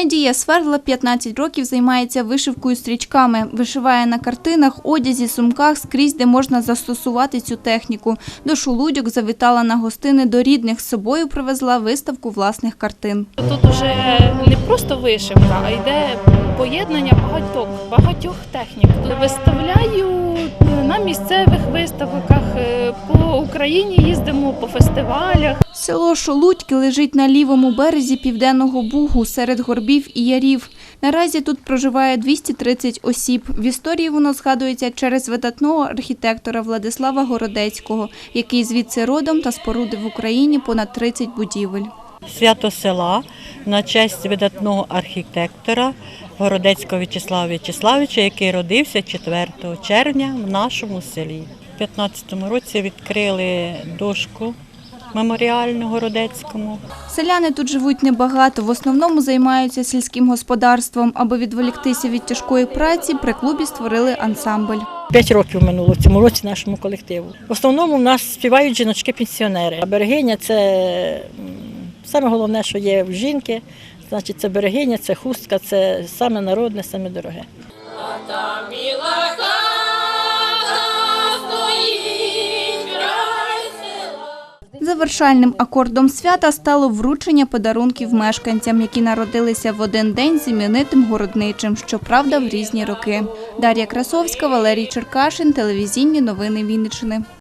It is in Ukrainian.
Надія Свердла 15 років займається вишивкою стрічками. Вишиває на картинах, одязі, сумках скрізь, де можна застосувати цю техніку. До Шулудьок завітала на гостини до рідних. З собою привезла виставку власних картин. Тут уже не просто вишивка, а йде поєднання багатьох, багатьох технік. Виставляю на місцевих виставках, е, по Україні їздимо по фестивалях. Село Шолудьки лежить на лівому березі Південного Бугу серед горбів і ярів. Наразі тут проживає 230 осіб. В історії воно згадується через видатного архітектора Владислава Городецького, який звідси родом та спорудив в Україні понад 30 будівель. свято села на честь видатного архітектора Городецького В'ячеслава В'ячеславича, який родився 4 червня в нашому селі. У 2015 році відкрили дошку меморіальну Городецькому. Селяни тут живуть небагато, в основному займаються сільським господарством. Аби відволіктися від тяжкої праці, при клубі створили ансамбль. П'ять років минуло цьому році нашому колективу. В основному в нас співають жіночки-пенсіонери. А берегиня це саме головне, що є в жінки. Значить, це берегиня, це хустка, це саме народне, саме дороге. Завершальним акордом свята стало вручення подарунків мешканцям, які народилися в один день з іменитим городничим, щоправда, в різні роки. Дар'я Красовська, Валерій Черкашин, телевізійні новини Вінниччини.